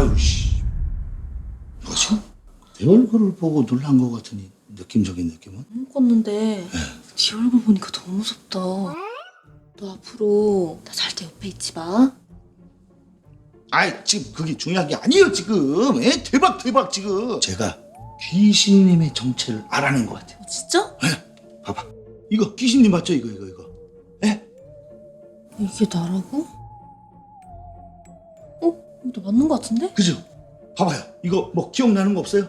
아유 씨. 뭐지? 내 얼굴을 보고 놀란 것 같으니 느낌적인 느낌은? 꿨는데 네 얼굴 보니까 너무 무섭다. 너 앞으로 나 잘 때 옆에 있지 마. 아이 지금 그게 중요한 게 아니에요 지금. 에? 대박 대박 지금. 제가 귀신님의 정체를 알아낸 것 같아요. 어, 진짜? 에? 봐봐. 이거 귀신님 맞죠 이거 이거 이거. 에? 이게 나라고? 어? 너 맞는 거 같은데? 그죠? 봐봐요. 이거 뭐 기억나는 거 없어요?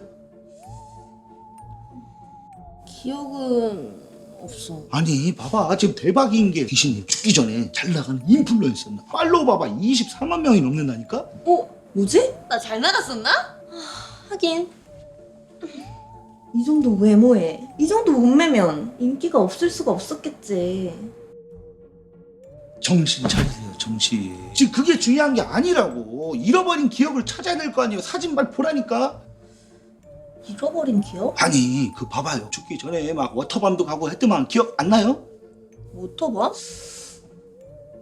기억은 없어. 아니 봐봐 지금 대박인 게 귀신님 죽기 전에 잘 나가는 인플루언서나 팔로우 봐봐 24만 명이 넘는다니까? 어? 뭐지? 나 잘 나갔었나? 하긴. 이 정도 외모에 이 정도 몸매면 인기가 없을 수가 없었겠지. 정신 차리세요 정신 지금 그게 중요한 게 아니라고 잃어버린 기억을 찾아야 될 거 아니에요 사진 발표라니까 잃어버린 기억? 아니 그 봐봐요 죽기 전에 막 워터밤도 가고 했더만 기억 안 나요? 워터밤?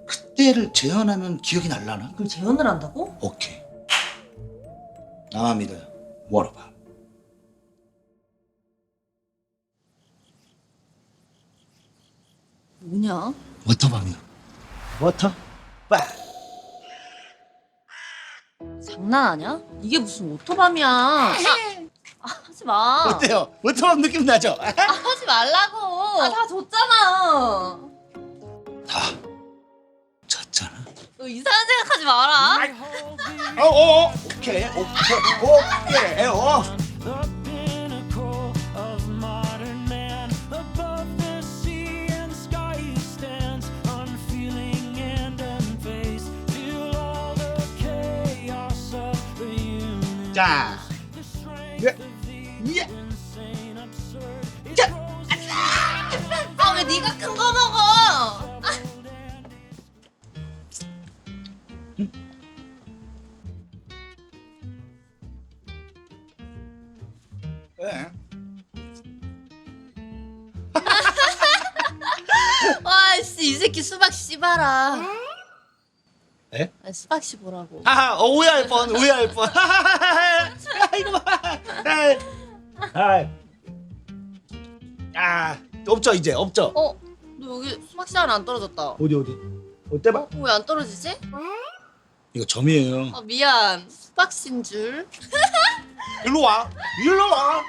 그때를 재현하면 기억이 날라나? 그걸 재현을 한다고? 오케이 나갑니다 워터밤 뭐냐? 워터밤이요 워터? 빠 장난하냐? 이게 무슨 오토밤이야? 아, 아, 하지 마. 어때요? 워터밤 느낌 나죠? 아, 하지 말라고. 아, 다 줬잖아. 다 졌잖아 너 이상한 생각하지 마라. 어, 어, 어. 오케이, 오케이, 오케이, 어. 자, 예, 예. 아, 왜 네가 큰 거 먹어? 예. 와, 씨, 이 새끼 수박 씹어라. 에? 아니, 수박 씹으라고. 하하, 어, 오해할 뻔, 오해할 뻔. 봐. 아, 아, 없죠 이제 없죠. 어, 너 여기 수박 씨알 안 떨어졌다. 어디 어디? 어때 봐? 왜 안 떨어지지? 이거 점이에요. 아, 미안. 수박 씨인 줄. 일로 와, 일로 와.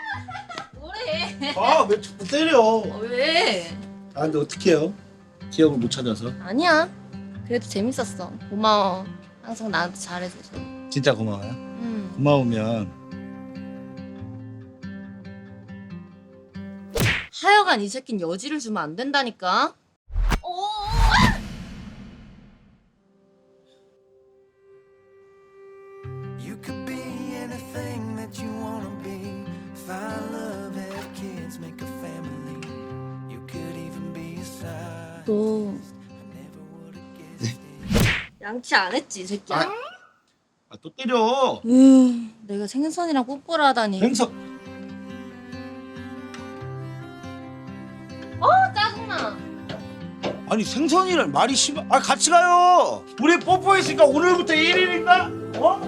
뭐래? 아, 왜 자꾸 때려? 어, 왜? 아, 근데 어떡해요? 기억을 못 찾아서. 아니야. 그래도 재밌었어. 고마워. 항상 나한테 잘해줘서. 진짜 고마워요. 음. 고마우면 하여간 이 새끼는 여지를 주면 안 된다니까. 어. You could be anything that you wanna be. Find love, have kids, make a family. You could even be a side. 너 양치 안 했지 이 새끼야? 아, 아, 또 때려. 음, 내가 생선이랑 뽀뽀를 하다니. 행석. 어 짜증나. 아니 생선이란 말이 심하. 아 같이 가요. 우리 뽀뽀했으니까 오늘부터 1일인가? 어?